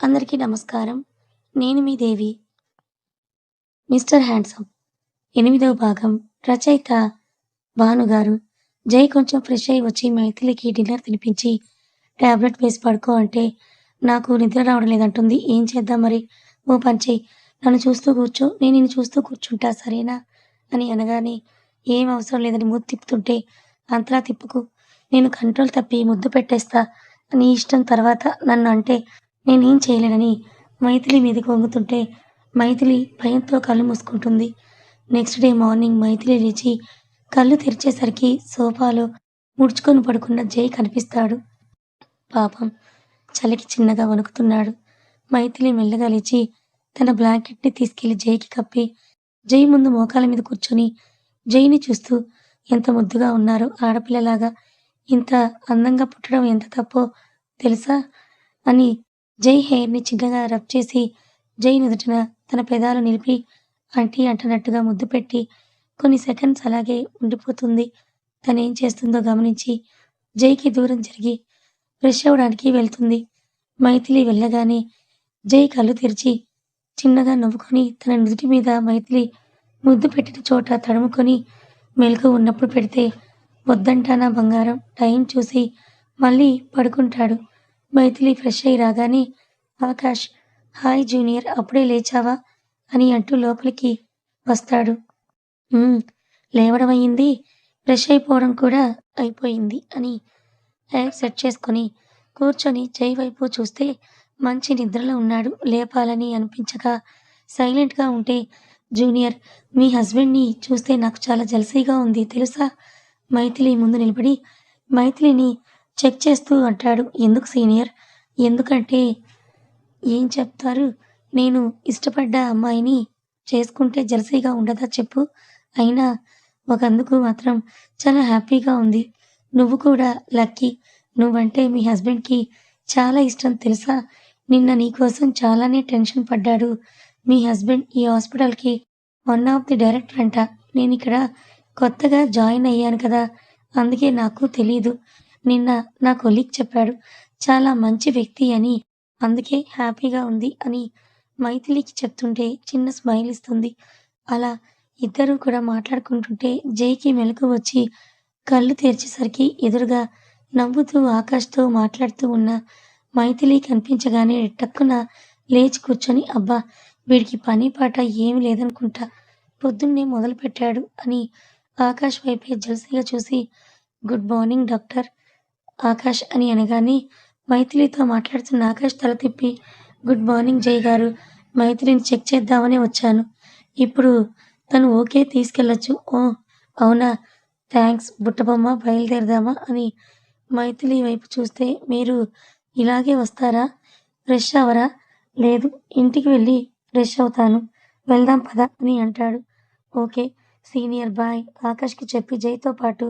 అందరికీ నమస్కారం. నేను మీ దేవి. 'మిస్టర్ హ్యాండ్సమ్' ఎనిమిదవ భాగం రచయిత భానుగారు. జై కొంచెం ఫ్రెష్ అయి వచ్చి మైథిలికి డిన్నర్ తినిపించి టాబ్లెట్ వేసి పడుకో అంటే నాకు నిద్ర రావడం లేదంటుంది. ఏం చేద్దాం మరి? ఓ పని నన్ను చూస్తూ కూర్చో. నేను నిన్ను చూస్తూ కూర్చుంటా సరేనా? అని అనగానే ఏం అవసరం లేదని ముద్దు తిప్పుతుంటే అంతలా తిప్పుకు నేను కంట్రోల్ తప్పి ముద్దు పెట్టేస్తా. నీ ఇష్టం తర్వాత నన్ను అంటే నేనేం చేయలేనని మైథిలి మీదకి వంగుతుంటే మైథిలి భయంతో కళ్ళు మూసుకుంటుంది. నెక్స్ట్ డే మార్నింగ్ మైథిలి లేచి కళ్ళు తెరిచేసరికి సోఫాలో ముడుచుకొని పడుకున్న జై కనిపిస్తాడు. పాపం చలికి చిన్నగా వణుకుతున్నాడు. మైథిలి మెల్లగా లేచి తన బ్లాంకెట్ని తీసుకెళ్ళి జైకి కప్పి జై ముందు మోకాళ్ళ మీద కూర్చొని జైని చూస్తూ ఎంత ముద్దుగా ఉన్నారో ఆడపిల్లలాగా ఇంత అందంగా పుట్టడం ఎంత తప్పో తెలుసా? అని జై హెయిర్ని రబ్ చేసి జై నుదుటిన తన పెదాలు నిలిపి అంటీ అంటున్నట్టుగా ముద్దు పెట్టి కొన్ని సెకండ్స్ అలాగే ఉండిపోతుంది. తనేం చేస్తుందో గమనించి జైకి దూరం జరిగి ఫ్రెష్ అవడానికి వెళ్తుంది. మైథిలి వెళ్ళగానే జై కళ్ళు తెరిచి చిన్నగా నవ్వుకొని తన నుదుటి మీద మైథిలి ముద్దు పెట్టిన చోట తడుముకొని మెలకు ఉన్నప్పుడు పెడితే వద్దంటానా బంగారం టైం చూసి మళ్ళీ పడుకుంటాడు. మైథిలి ఫ్రెష్ అయి రాగానే ఆకాష్ హాయ్ జూనియర్ అప్పుడే లేచావా? అని అంటూ లోపలికి వస్తాడు. లేవడం అయింది ఫ్రెష్ అయిపోవడం కూడా అయిపోయింది అని హెయిర్ సెట్ చేసుకొని కూర్చొని చేయి వైపు చూస్తే మంచి నిద్రలో ఉన్నాడు. లేపాలని అనిపించక సైలెంట్గా ఉంటే జూనియర్ మీ హస్బెండ్ని చూస్తే నాకు చాలా జలసీగా ఉంది తెలుసా? మైథిలి ముందు నిలబడి మైథిలిని చెక్ చేస్తూ అంటాడు. ఎందుకు సీనియర్? ఎందుకంటే ఏం చెప్తారు? నేను ఇష్టపడ్డ అమ్మాయిని చేసుకుంటే జెలసీగా ఉండదా చెప్పు? అయినా ఒకందుకు మాత్రం చాలా హ్యాపీగా ఉంది. నువ్వు కూడా లక్కీ. నువ్వంటే మీ హస్బెండ్కి చాలా ఇష్టం తెలుసా? నిన్న నీకోసం చాలానే టెన్షన్ పడ్డాడు. మీ హస్బెండ్ ఈ హాస్పిటల్కి వన్ ఆఫ్ ది డైరెక్టర్ అంట. ఇక్కడ కొత్తగా జాయిన్ అయ్యాను కదా! అందుకే నాకు తెలీదు. నిన్న నా కొలీగ్ చెప్పాడు. చాలా మంచి వ్యక్తి అని. అందుకే హ్యాపీగా ఉంది అని మైథిలికి చెప్తుంటే చిన్న స్మైల్ ఇస్తుంది. అలా ఇద్దరూ కూడా మాట్లాడుకుంటుంటే జైకి మెలకు వచ్చి కళ్ళు తెరిచేసరికి ఎదురుగా నవ్వుతూ ఆకాష్తో మాట్లాడుతూ ఉన్న మైథిలి కనిపించగానే టక్కున లేచి కూర్చొని అబ్బా! వీడికి పని పాట ఏమీ లేదనుకుంటా. పొద్దున్నే మొదలుపెట్టాడు అని ఆకాష్ వైపే జలసిగా చూసి గుడ్ మార్నింగ్ డాక్టర్ ఆకాష్ అని అనగానే మైథిలితో మాట్లాడుతున్న ఆకాష్ తల తిప్పి గుడ్ మార్నింగ్ జై గారు. మైథిలిని చెక్ చేద్దామనే వచ్చాను. ఇప్పుడు తను ఓకే తీసుకెళ్ళొచ్చు. ఓ అవునా థ్యాంక్స్ బుట్టబొమ్మ బయలుదేరదామా? అని మైథిలి వైపు చూస్తే మీరు ఇలాగే వస్తారా? ఫ్రెష్ అవరా? లేదు ఇంటికి వెళ్ళి ఫ్రెష్ అవుతాను. వెళ్దాం పద అని అంటాడు. ఓకే సీనియర్ బాయ్ ఆకాష్కి చెప్పి జైతో పాటు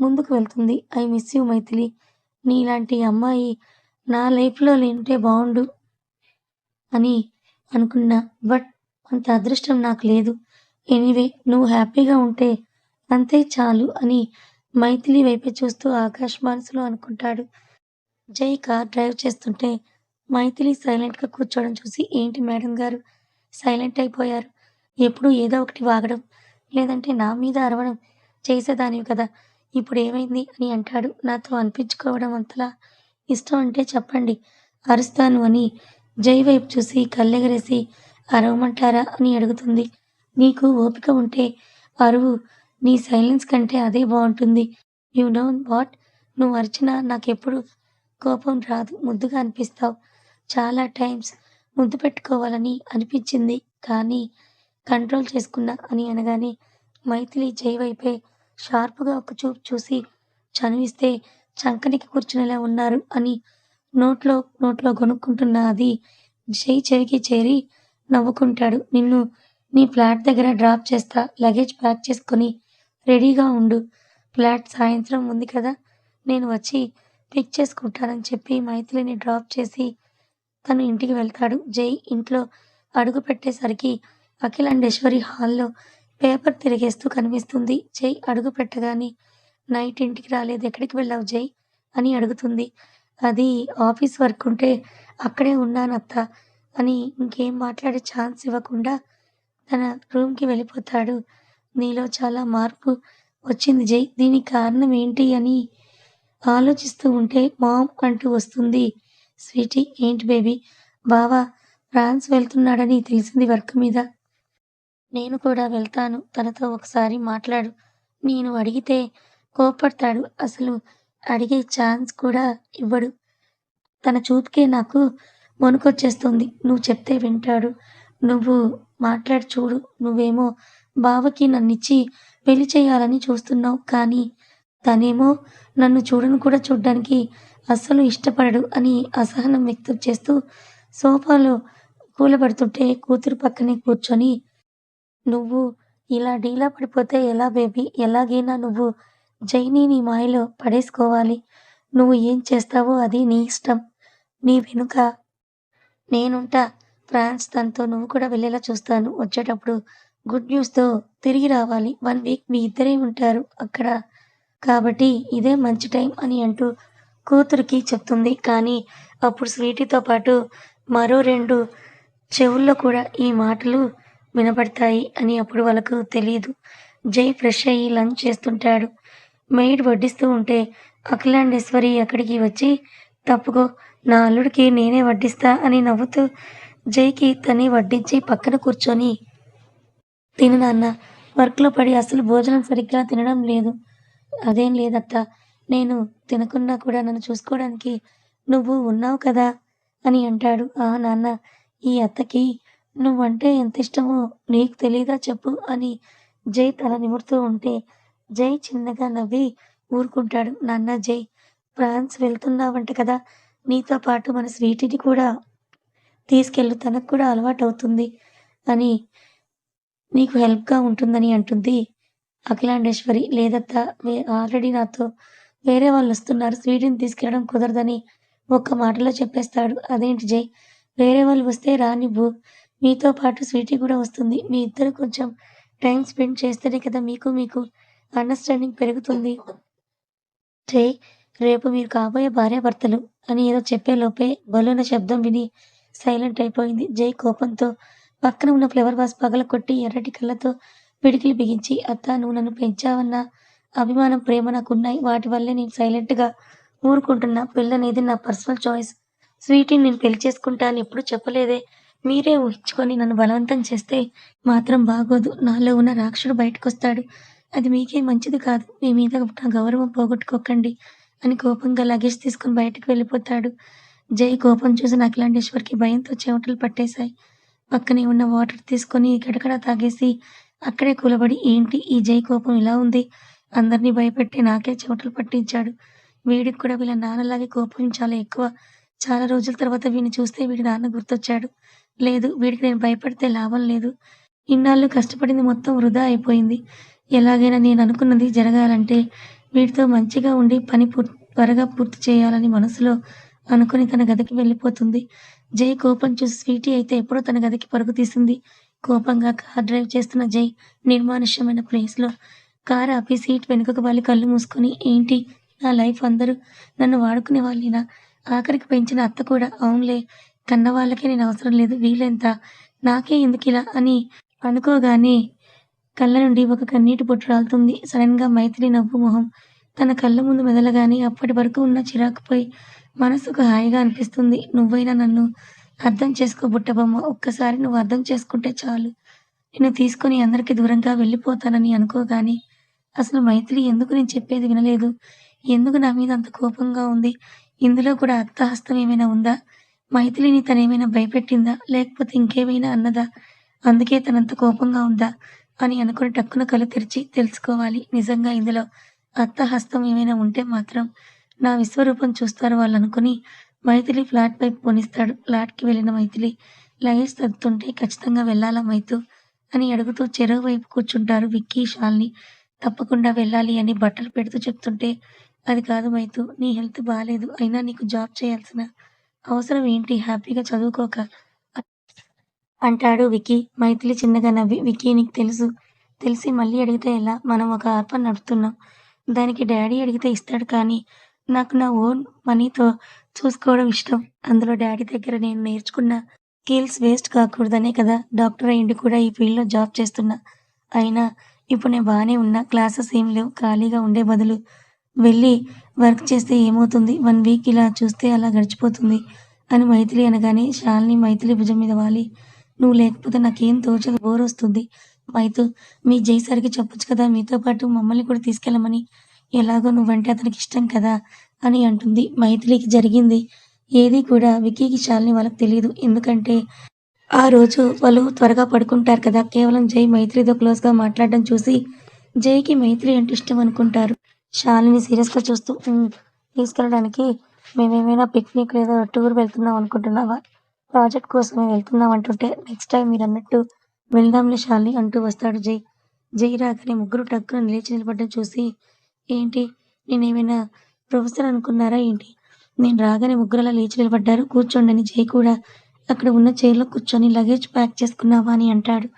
ముందుకు వెళ్తుంది. I miss you Maithili. నీలాంటి అమ్మాయి నా లైఫ్లో లేంటే ఉంటే అని అనుకున్నా. బట్ అంత అదృష్టం నాకు లేదు. ఎనీవే నువ్వు హ్యాపీగా ఉంటే అంతే చాలు అని మైథిలి వైపే చూస్తూ ఆకాష్ మనసులో అనుకుంటాడు. జై కార్ డ్రైవ్ చేస్తుంటే మైథిలి సైలెంట్గా కూర్చోవడం చూసి ఏంటి మేడం గారు సైలెంట్ అయిపోయారు. ఎప్పుడూ ఏదో ఒకటి వాగడం లేదంటే నా మీద అరవడం చేసేదానివి కదా! ఇప్పుడు ఏమైంది అని అంటాడు. నాతో అనిపించుకోవడం అంతలా ఇష్టం అంటే చెప్పండి అరుస్తాను అని జై వైపు చూసి కళ్ళెగరేసి అరవమంటారా? అని అడుగుతుంది. నీకు ఓపిక ఉంటే అరువు నీ సైలెన్స్ కంటే అదే బాగుంటుంది యూ నో వాట్ నువ్వు అరిచినా నాకెప్పుడు కోపం రాదు. ముద్దుగా అనిపిస్తావు చాలా టైమ్స్ ముద్దు పెట్టుకోవాలని అనిపించింది. కానీ కంట్రోల్ చేసుకున్నా అని అనగానే మైథిలి జై వైపే షార్పుగా ఒక చూపు చూసి చనివిస్తే చంకనికి కూర్చునేలా ఉన్నారు అని నోట్లో నోట్లో కొనుక్కుంటున్న అది జై చెవికి చేరి నవ్వుకుంటాడు. నిన్ను నీ ఫ్లాట్ దగ్గర డ్రాప్ చేస్తా. లగేజ్ ప్యాక్ చేసుకొని రెడీగా ఉండు. ఫ్లాట్ సాయంత్రం ఉంది కదా! నేను వచ్చి పిక్ చేసుకుంటానని చెప్పి మైథిలిని డ్రాప్ చేసి తను ఇంటికి వెళ్తాడు. జై ఇంట్లో అడుగు పెట్టేసరికి అఖిలాండేశ్వరి హాల్లో పేపర్ తిరిగేస్తూ కనిపిస్తుంది. జై అడుగు పెట్టగానే నైట్ ఇంటికి రాలేదు ఎక్కడికి వెళ్ళావు జై? అని అడుగుతుంది. అది ఆఫీస్ వర్క్ ఉంటే అక్కడే ఉన్నానత్త అని ఇంకేం మాట్లాడే ఛాన్స్ ఇవ్వకుండా తన రూమ్‌కి వెళ్ళిపోతాడు. నీలో చాలా మార్పు వచ్చింది జై. దీనికి కారణం ఏంటి అని ఆలోచిస్తూ ఉంటే మామ్ అంటూ వస్తుంది. స్వీటీ ఏంటి బేబీ బావా ఫ్రాన్స్ వెళ్తున్నాడని తెలిసింది వర్క్ మీద. నేను కూడా వెళ్తాను. తనతో ఒకసారి మాట్లాడు. నేను అడిగితే కోపడతాడు అసలు అడిగే ఛాన్స్ కూడా ఇవ్వడు. తన చూపుకే నాకు వణుకొచ్చేస్తుంది. నువ్వు చెప్తే వింటాడు. నువ్వు మాట్లాడి చూడు. నువ్వేమో బావకి నన్నిచ్చి పెళ్ళి చేయాలని చూస్తున్నావు. కానీ తనేమో నన్ను చూడను కూడా చూడ్డానికి అస్సలు ఇష్టపడడు అని అసహనం వ్యక్తం చేస్తూ సోఫాలో కూలబడుతుంటే కూతురు పక్కనే కూర్చొని నువ్వు ఇలా డీలా పడిపోతే ఎలా బేబీ ఎలాగైనా నువ్వు జైని నీ మాయలో పడేసుకోవాలి. నువ్వు ఏం చేస్తావో అది నీ ఇష్టం. నీ వెనుక నేనుంటా. ఫ్రాన్స్ తనతో నువ్వు కూడా వెళ్ళేలా చూస్తాను. వచ్చేటప్పుడు గుడ్ న్యూస్‌తో తిరిగి రావాలి. వన్ వీక్ మీ ఇద్దరే ఉంటారు అక్కడ. కాబట్టి ఇదే మంచి టైం అని అంటూ కూతురికి చెప్తుంది. కానీ అప్పుడు స్వీటీతో పాటు మరో రెండు చెవుల్లో కూడా ఈ మాటలు వినపడతాయి అని అప్పుడు వాళ్ళకు తెలియదు జై ఫ్రెష్ అయ్యి లంచ్ చేస్తుంటాడు. మెయిడ్ వడ్డిస్తూ ఉంటే అఖిలాండేశ్వరి అక్కడికి వచ్చి తప్పుకో నా అల్లుడికి నేనే వడ్డిస్తా అని నవ్వుతూ జైకి తనే వడ్డించి పక్కన కూర్చొని తిను నాన్న వర్క్‌లో పడి అసలు భోజనం సరిగ్గా తినడం లేదు. అదేం లేదత్త నేను తినకున్నా కూడా నన్ను చూసుకోవడానికి నువ్వు ఉన్నావు కదా అని అంటాడు. ఆ నాన్న ఈ అత్తకి నువ్వంటే ఎంతిష్టమో నీకు తెలీదా చెప్పు అని జై తల నిమురుతూ ఉంటే జై చిన్నగా నవ్వి ఊరుకుంటాడు. నాన్న జై ఫ్రాన్స్ వెళ్తున్నావంట కదా! నీతో పాటు మన స్వీటిని కూడా తీసుకెళ్ళు. తనకు కూడా అలవాటు అవుతుంది అని నీకు హెల్ప్‌గా ఉంటుందని అంటుంది అఖిలాండేశ్వరి. లేదత్తా ఆల్రెడీ నాతో వేరే వాళ్ళు వస్తున్నారు స్వీటిని తీసుకెళ్ళడం కుదరదని ఒక్క మాటలో చెప్పేస్తాడు. అదేంటి జై వేరే వాళ్ళు వస్తే రానివ్వు. మీతో పాటు స్వీటీ కూడా వస్తుంది. మీ ఇద్దరు కొంచెం టైం స్పెండ్ చేస్తేనే కదా మీకు మీకు అండర్‌స్టాండింగ్ పెరుగుతుంది. జై రేపు మీరు కాబోయే భార్యాభర్తలు అని ఏదో చెప్పేలోపే బలూన శబ్దం విని సైలెంట్ అయిపోయింది. జై కోపంతో పక్కన ఉన్న ఫ్లవర్ వాస్ పగల కొట్టి ఎర్రటి కళ్ళతో పిడికిలి బిగించి అత్తా నువ్వు నన్ను పెంచావన్న అభిమానం, ప్రేమ నాకున్నాయి. వాటి వల్లే నేను సైలెంట్‌గా ఊరుకుంటున్నా. పెళ్ళనేది నా పర్సనల్ చాయిస్. స్వీటీని నేను పెళ్ళి చేసుకుంటా అని చెప్పలేదే. మీరే ఊహించుకొని నన్ను బలవంతం చేస్తే మాత్రం బాగోదు. నాలో ఉన్న రాక్షసుడు బయటకొస్తాడు. అది మీకే మంచిది కాదు. మీ మీద నా గౌరవం పోగొట్టుకోకండి అని కోపంగా లగేజ్ తీసుకొని బయటకు వెళ్ళిపోతాడు. జై కోపం చూసి అఖిలాండేశ్వరికి భయంతో చెమటలు పట్టేశాయి. పక్కనే ఉన్న వాటర్ తీసుకొని గడగడ తాగేసి అక్కడే కూలబడి ఏంటి ఈ జై కోపం ఇలా ఉంది? అందరినీ భయపెట్టి నాకే చెమటలు పట్టించాడు. వీడికి కూడా వీళ్ళ నాన్నలాగే కోపం చాలా ఎక్కువ. చాలా రోజుల తర్వాత వీడిని చూస్తే వీడి నాన్న గుర్తొచ్చాడు. లేదు వీడికి నేను భయపడితే లాభం లేదు. ఇన్నాళ్ళు కష్టపడింది మొత్తం వృధా అయిపోయింది. ఎలాగైనా నేను అనుకున్నది జరగాలంటే వీటితో మంచిగా ఉండి పని త్వరగా పూర్తి చేయాలని మనసులో అనుకుని తన గదికి వెళ్ళిపోతుంది. జై కోపం చూసి స్వీటీ అయితే ఎప్పుడో తన గదికి పరుగు తీసింది. కోపంగా కార్ డ్రైవ్ చేస్తున్న జై నిర్మానుష్యమైన ప్లేస్‌లో కారు ఆపి సీట్ వెనుకకు వాళ్ళు కళ్ళు మూసుకొని ఏంటి నా లైఫ్ అందరూ నన్ను వాడుకునే వాళ్ళేనా? ఆఖరికి పెంచిన అత్త కూడా అవునులే కన్నవాళ్ళకే నేను అవసరం లేదు. వీలెంత నాకే ఎందుకు ఇలా అని అనుకోగానే కళ్ళ నుండి ఒక కన్నీటి బొట్టు రాలుతుంది. సడెన్‌గా మైత్రి నవ్వు మొహం తన కళ్ళ ముందు మెదలగానే అప్పటి వరకు ఉన్న చిరాకుపోయి మనసుకు హాయిగా అనిపిస్తుంది. నువ్వైనా నన్ను అర్థం చేసుకో బుట్టబొమ్మ. ఒక్కసారి నువ్వు అర్థం చేసుకుంటే చాలు. నిన్ను తీసుకొని అందరికీ దూరంగా వెళ్ళిపోతానని అనుకోగానే అసలు మైత్రి ఎందుకు నేను చెప్పేది వినలేదు? ఎందుకు నా మీద అంత కోపంగా ఉంది? ఇందులో కూడా అత్తహస్తం ఏమైనా ఉందా? మైథిలిని తనేమైనా భయపెట్టిందా? లేకపోతే ఇంకేమైనా అన్నదా? అందుకే తనంత కోపంగా ఉందా? అని అనుకుని టక్కున కళ్ళు తెరిచి తెలుసుకోవాలి. నిజంగా ఇందులో అత్తహస్తం ఏమైనా ఉంటే మాత్రం నా విశ్వరూపం చూస్తారు వాళ్ళు అనుకుని మైథిలి ఫ్లాట్ వైపు పోనిస్తాడు. ఫ్లాట్‌కి వెళ్ళిన మైథిలి లగేజ్ తగ్గుతుంటే ఖచ్చితంగా వెళ్ళాలా మైతు అని అడుగుతూ చెరువు వైపు కూర్చుంటారు విక్కీ, షాల్ని తప్పకుండా వెళ్ళాలి అని బట్టలు పెడుతూ చెప్తుంటే అది కాదు మైతు నీ హెల్త్ బాగాలేదు అయినా నీకు జాబ్ చేయాల్సిన అవసరం ఏంటి? హ్యాపీగా చదువుకోక అంటాడు వికీ మైథిలి చిన్నగా నవ్వి వికీ నీకు తెలుసు. తెలిసి మళ్ళీ అడిగితే ఎలా? మనం ఒక ఆర్పణ నడుపుతున్నాం. దానికి డాడీ అడిగితే ఇస్తాడు కానీ నాకు నా ఓన్ మనీతో చూసుకోవడం ఇష్టం. అందులో డాడీ దగ్గర నేను నేర్చుకున్న స్కిల్స్ వేస్ట్ కాకూడదనే కదా డాక్టర్ అయ్యుండి కూడా ఈ ఫీల్డ్‌లో జాబ్ చేస్తున్నా. అయినా ఇప్పుడు నేను బాగానే ఉన్నా. క్లాసెస్ ఏం లేవు. ఖాళీగా ఉండే బదులు వెళ్ళి వర్క్ చేస్తే ఏమవుతుంది? వన్ వీక్ ఇలా చూస్తే అలా గడిచిపోతుంది అని మైథిలి అనగానే శాలిని మైథిలి భుజం మీద వాలి నువ్వు లేకపోతే నాకేం తోచదు బోరొస్తుంది. మైతు మీ జైసారికి చెప్పొచ్చు కదా మీతో పాటు మమ్మల్ని కూడా తీసుకెళ్ళమని. ఎలాగో నువ్వంటే అతనికి ఇష్టం కదా అని అంటుంది. మైథిలికి జరిగింది ఏదీ కూడా వికీకి శాలిని వాళ్ళకి తెలియదు ఎందుకంటే ఆ రోజు వాళ్ళు త్వరగా పడుకుంటారు కదా! కేవలం జై మైత్రితో క్లోజ్‌గా మాట్లాడడం చూసి జైకి మైత్రి అంటే ఇష్టం అనుకుంటారు. శాలిని సీరియస్‌గా చూస్తూ తీసుకెళ్ళడానికి మేమేమైనా పిక్నిక్ లేదా టూర్ వెళ్తున్నాం అనుకుంటున్నావా? ప్రాజెక్ట్ కోసమే వెళ్తున్నాం అంటుంటే నెక్స్ట్ టైం మీరు అన్నట్టు వెళ్దాంలే శాలిని అంటూ వస్తాడు జై. జై రాగానే ముగ్గురు టక్కున లేచి నిలబడడం చూసి ఏంటి నేనేమైనా ప్రొఫెసర్ అనుకున్నారా ఏంటి? నేను రాగానే ముగ్గురలా లేచి నిలబడ్డారు. కూర్చోండి జై కూడా అక్కడ ఉన్న చైర్‌లో కూర్చొని లగేజ్ ప్యాక్ చేసుకున్నావా అని అంటాడు.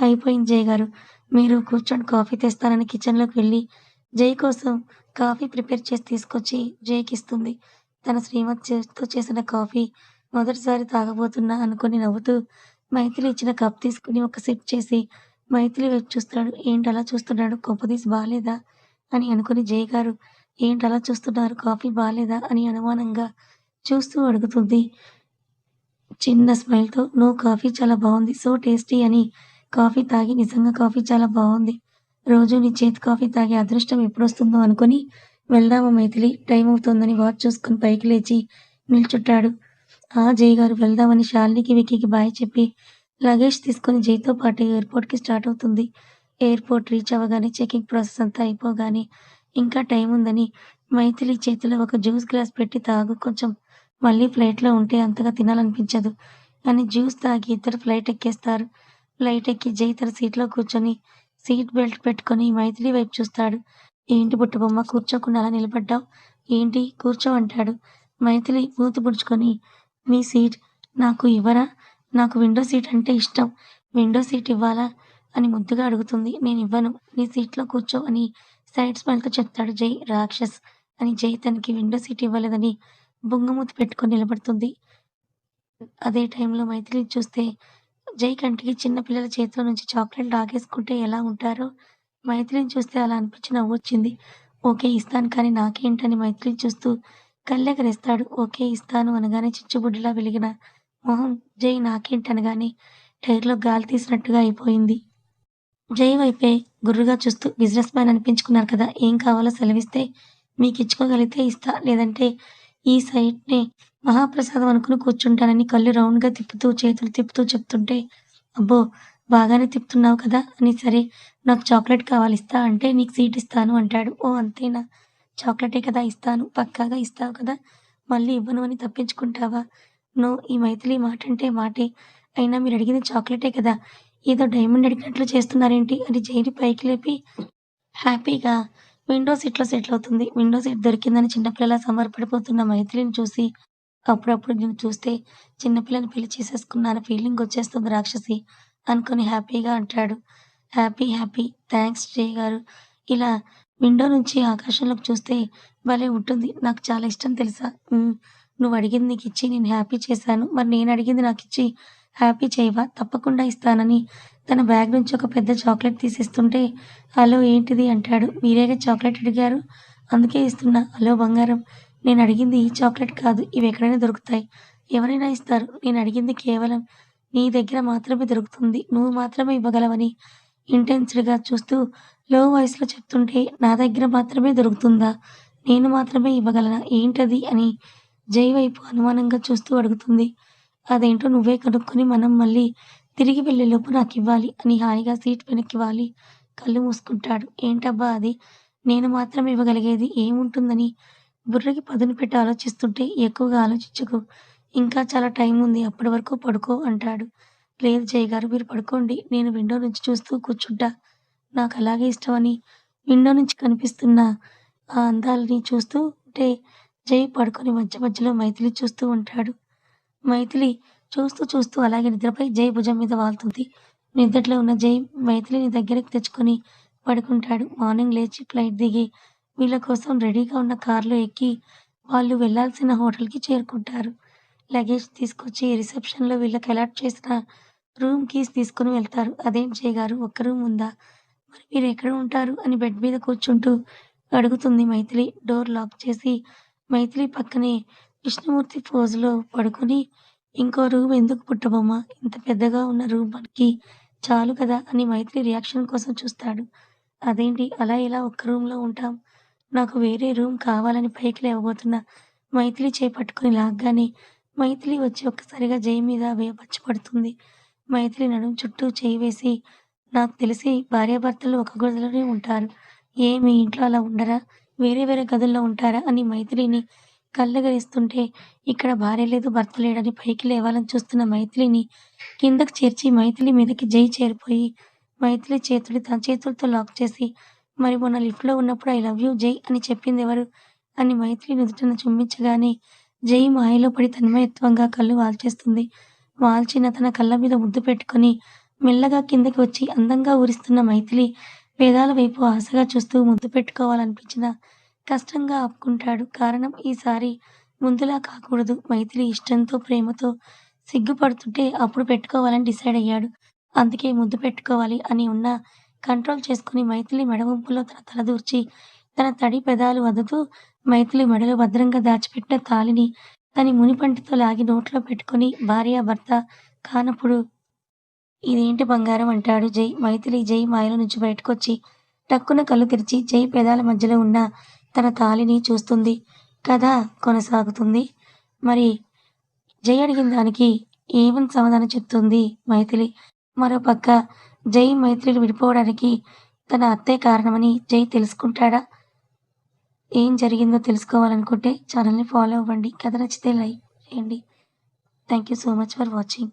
అయిపోయింది జై గారు. మీరు కూర్చోండి కాఫీ తెస్తానని కిచెన్‌లోకి వెళ్ళి జై కోసం కాఫీ ప్రిపేర్ చేసి తీసుకొచ్చి జైకిస్తుంది. తన శ్రీమతి చేతితో చేసిన కాఫీ మొదటిసారి తాగబోతున్నా అనుకుని నవ్వుతూ మైథిలి ఇచ్చిన కప్ తీసుకుని ఒక సిప్ చేసి మైథిలి వైపు చూస్తాడు. ఏంటలా చూస్తున్నాడు? కొంపదీసి బాగాలేదా అని అనుకుని జై గారు ఏంటలా చూస్తున్నారు? కాఫీ బాగాలేదా అని అనుమానంగా చూస్తూ అడుగుతుంది. చిన్న స్మైల్‌తో నో కాఫీ చాలా బాగుంది సో టేస్టీ అని కాఫీ తాగి నిజంగా కాఫీ చాలా బాగుంది రోజూ నీ చేతి కాఫీ తాగే అదృష్టం ఎప్పుడొస్తుందో అనుకుని వెళ్దామా మైథిలి? టైం అవుతోందని వాచ్ చూసుకుని పైకి లేచి నిల్చుట్టాడు ఆ జై గారు వెళ్దామని షాలినికి వికీకి బాయ్ చెప్పి లగేజ్ తీసుకుని జైతో పాటు ఎయిర్‌పోర్ట్‌కి స్టార్ట్ అవుతుంది. ఎయిర్‌పోర్ట్ రీచ్ అవ్వగానే చెకింగ్ ప్రాసెస్ అంతా అయిపోగానే ఇంకా టైం ఉందని మైథిలి చేతిలో ఒక జ్యూస్ గ్లాస్ పెట్టి తాగు కొంచెం మళ్ళీ ఫ్లైట్‌లో ఉంటే అంతగా తినాలనిపించదు అని జ్యూస్ తాగి ఇద్దరు ఫ్లైట్ ఎక్కేస్తారు. ఫ్లైట్ ఎక్కి జై తన సీట్‌లో కూర్చొని సీట్ బెల్ట్ పెట్టుకుని మైథిలి వైపు చూస్తాడు. ఏంటి బుట్టబొమ్మ కూర్చోకుండా అలా నిలబడ్డావు ఏంటి? కూర్చో అంటాడు. మైథిలి మూతి పుడుచుకొని మీ సీట్ నాకు ఇవ్వరా? నాకు విండో సీట్ అంటే ఇష్టం. విండో సీట్ ఇవ్వాలా? అని ముద్దుగా అడుగుతుంది. నేను ఇవ్వను నీ సీట్‌లో కూర్చో అని సైడ్ స్మైల్‌తో చెప్తాడు జై. రాక్షస్ అని జై తనకి విండో సీట్ ఇవ్వలేదని బొంగమూతి పెట్టుకొని నిలబడుతుంది. అదే టైంలో మైథిలి చూస్తే జై కంటికి చిన్న పిల్లల చేతిలో నుంచి చాక్లెట్ లాగేసుకుంటే ఎలా ఉంటారో మైత్రిని చూస్తే అలా అనిపించి నవ్వొచ్చింది. ఓకే ఇస్తాను కానీ నాకేంటని మైత్రిని చూస్తూ కళ్ళెగరేస్తాడు. ఓకే ఇస్తాను అనగానే చిచ్చుబుడ్డిలా వెలిగిన మొహం జై నాకేంటనగానే టైర్‌లో గాలి తీసినట్టుగా అయిపోయింది. జై వైపే గుర్రుగా చూస్తూ బిజినెస్ మ్యాన్ అనిపించుకున్నారు కదా! ఏం కావాలో సెలవిస్తే మీకు ఇచ్చుకోగలిగితే ఇస్తా. లేదంటే ఈ సైట్ని మహాప్రసాదం అనుకుని కూర్చుంటానని కళ్ళు రౌండ్‌గా తిప్పుతూ చేతులు తిప్పుతూ చెప్తుంటే అబ్బో! బాగానే తిప్పుతున్నావు కదా! అని సరే నాకు చాక్లెట్ కావాలి ఇస్తా అంటే నీకు సీట్ ఇస్తాను అంటాడు. ఓ అంతేనా? చాక్లెటే కదా ఇస్తాను. పక్కాగా ఇస్తావు కదా! మళ్ళీ ఇవ్వను అని తప్పించుకుంటావా? నో ఈ మైథిలి మాటంటే మాటే. అయినా మీరు మీరడిగింది చాక్లెటే కదా! ఏదో డైమండ్ అడిగినట్లు చేస్తున్నారేంటి? అని జైని పైకి లేపి హ్యాపీగా విండో సీట్‌లో సెటిల్ అవుతుంది. విండో సీట్ దొరికిందని చిన్నపిల్లల సంబరపడిపోతున్న మైథిలిని చూసి అప్పుడప్పుడు నేను చూస్తే చిన్నపిల్లని పెళ్ళి చేసేసుకున్నాను ఫీలింగ్ వచ్చేస్తుంది రాక్షసి అనుకుని హ్యాపీగా అంటాడు. హ్యాపీ హ్యాపీ థ్యాంక్స్ జయ గారు. ఇలా విండో నుంచి ఆకాశంలోకి చూస్తే భలే ఉంటుంది. నాకు చాలా ఇష్టం తెలుసా? నువ్వు అడిగింది నీకు ఇచ్చి నేను హ్యాపీ చేశాను. మరి నేను అడిగింది నాకు ఇచ్చి హ్యాపీ చేయవా? తప్పకుండా ఇస్తానని తన బ్యాగ్ నుంచి ఒక పెద్ద చాక్లెట్ తీసిస్తుంటే హలో ఏంటిది? అంటాడు. మీరేగా చాక్లెట్ అడిగారు. అందుకే ఇస్తున్నా. హలో బంగారం నేను అడిగింది ఈ చాక్లెట్ కాదు. ఇవి ఎక్కడైనా దొరుకుతాయి. ఎవరైనా ఇస్తారు. నేను అడిగింది కేవలం నీ దగ్గర మాత్రమే దొరుకుతుంది. నువ్వు మాత్రమే ఇవ్వగలవని ఇంటెన్స్డ్‌గా చూస్తూ లో వాయిస్‌లో చెప్తుంటే నా దగ్గర మాత్రమే దొరుకుతుందా? నేను మాత్రమే ఇవ్వగలనా? ఏంటది? అని జై వైపు అనుమానంగా చూస్తూ అడుగుతుంది. అదేంటో నువ్వే కనుక్కొని మనం మళ్ళీ తిరిగి వెళ్ళేలోపు నాకు ఇవ్వాలి అని హాయిగా సీట్ వెనక్కి వాలి కళ్ళు మూసుకుంటాడు. ఏంటబ్బా అది? నేను మాత్రం ఇవ్వగలిగేది ఏముంటుందని బుర్రకి పదును పెట్టి ఆలోచిస్తుంటే ఎక్కువగా ఆలోచించకు. ఇంకా చాలా టైం ఉంది. అప్పటి వరకు పడుకో అంటాడు. లేదు జై గారు మీరు పడుకోండి. నేను విండో నుంచి చూస్తూ కూర్చుంటా. నాకు అలాగే ఇష్టమని విండో నుంచి కనిపిస్తున్న ఆ అందాల్ని చూస్తూ ఉంటే జై పడుకొని మధ్య మధ్యలో మైథిలి చూస్తూ ఉంటాడు. మైథిలి చూస్తూ చూస్తూ అలాగే నిద్రపై జై భుజం మీద వాలుతుంది. నిద్రలో ఉన్న జై మైథిలిని దగ్గరికి తెచ్చుకొని పడుకుంటాడు. మార్నింగ్ లేచి ఫ్లైట్ దిగి వీళ్ళ కోసం రెడీగా ఉన్న కార్‌లో ఎక్కి వాళ్ళు వెళ్ళాల్సిన హోటల్‌కి చేరుకుంటారు. లగేజ్ తీసుకొచ్చి రిసెప్షన్‌లో వీళ్ళకి అలాట్ చేసిన రూమ్ కీస్ తీసుకొని వెళ్తారు. అదేం చేయగారు ఒక్క రూమ్ ఉందా? మరి మీరు ఎక్కడ ఉంటారు?" అని బెడ్ మీద కూర్చుంటూ అడుగుతుంది మైథిలి. డోర్ లాక్ చేసి మైథిలి పక్కనే కృష్ణమూర్తి పోజులో పడుకొని "ఇంకో రూమ్ ఎందుకు పుట్టబొమ్మ? ఇంత పెద్దగా ఉన్న రూమ్ మనకి చాలు కదా" అని మైత్రి రియాక్షన్ కోసం చూస్తాడు. "అదేంటి అలా ఇలా ఒక్క రూమ్‌లో ఉంటాం? నాకు వేరే రూమ్ కావాలని" పైకి లేవబోతున్న మైథిలి చేయి పట్టుకొని లాగ్గానే మైథిలి వచ్చి ఒక్కసారిగా జయ మీద వేయబచ్చి పడుతుంది. మైథిలి నడుం చుట్టూ చేయి వేసి "నాకు తెలిసి భార్యాభర్తలు ఒక గదిలోనే ఉంటారు. ఏ మీ ఇంట్లో అలా ఉండరా? వేరే వేరే గదుల్లో ఉంటారా?" అని మైథిలిని కళ్ళగరిస్తుంటే ఇక్కడ భార్య లేదు భర్త లేడని పైకి లేవాలని చూస్తున్న మైథిలిని కిందకి చేర్చి మైథిలి మీదకి జై చేరిపోయి మైథిలి చేతులు తన చేతులతో లాక్ చేసి "మరి మొన్న లిఫ్ట్‌లో ఉన్నప్పుడు 'ఐ లవ్ యూ జై' అని చెప్పింది ఎవరు అని మైత్రి నుదుటన చుమ్మించగానే జై మాయలో పడి తన్మయత్వంగా కళ్ళు వాల్చేస్తుంది. వాల్చిన తన కళ్ళ మీద ముద్దు పెట్టుకొని మెల్లగా కిందకి వచ్చి అందంగా ఊరిస్తున్న మైథిలి వేదాల వైపు ఆశగా చూస్తూ ముద్దు పెట్టుకోవాలనిపించిన కష్టంగా ఆపుకుంటాడు. కారణం ఈసారి ముందులా కాకూడదు. మైథిలి ఇష్టంతో, ప్రేమతో సిగ్గుపడుతుంటే అప్పుడు పెట్టుకోవాలని డిసైడ్ అయ్యాడు. అందుకే ముద్దు పెట్టుకోవాలి అని ఉన్న కంట్రోల్ చేసుకొని మైథిలి మెడవంపులో తన తలదూర్చి తన తడి పెదాలు అద్దుతూ మైథిలి మెడలో భద్రంగా దాచిపెట్టిన తాళిని తని మునిపంటితో లాగి నోట్లో పెట్టుకొని భార్య, భర్త కానప్పుడు "ఇదేంటి బంగారం" అంటాడు జై. మైథిలి జై మాయలో నుంచి బయటకొచ్చి టక్కున కళ్ళు తెరిచి జై పెదాల మధ్యలో ఉన్న తన తాళిని చూస్తుంది. కథ కొనసాగుతుంది. మరి జై అడిగిన దానికి ఏమని సమాధానం చెప్తుంది మైథిలి? మరోపక్క జై, మైథిలిలు విడిపోవడానికి తన అత్తే కారణమని జై తెలుసుకుంటాడా? ఏం జరిగిందో తెలుసుకోవాలనుకుంటే ఛానల్‌ని ఫాలో అవ్వండి. కథ నచ్చితే లైక్ చేయండి. Thank you so much for watching.